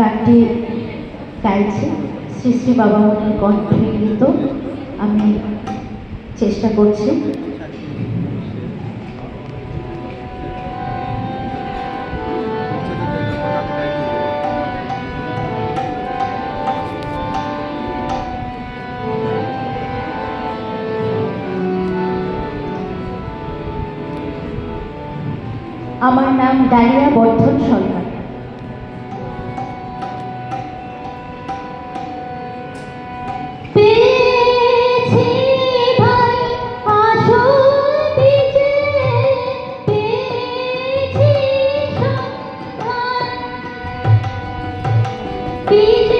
গানটি গাইছে শ্রী শ্রী বাবা মনের কণ্ঠে গীত আমি চেষ্টা করছি। আমার নাম ডালিয়া বর্ধন সরকার। Be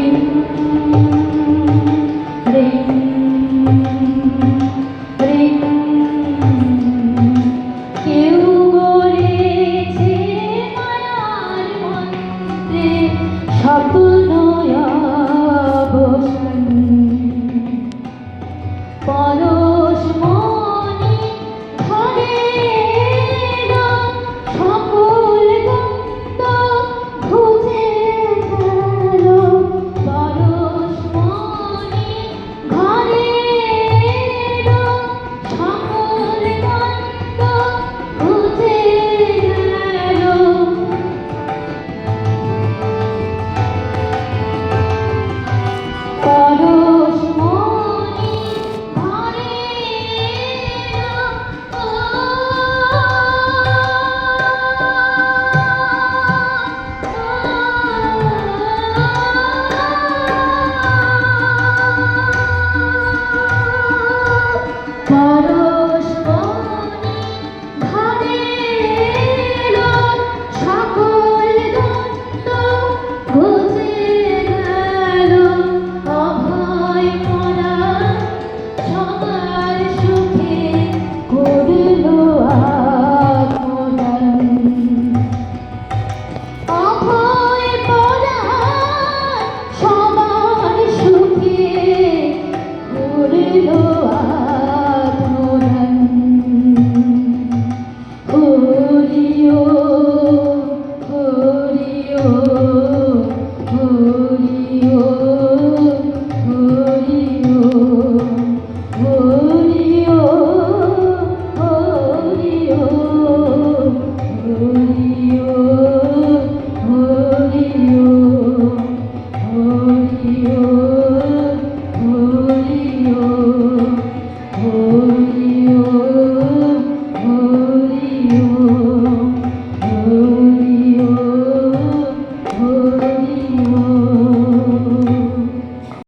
you.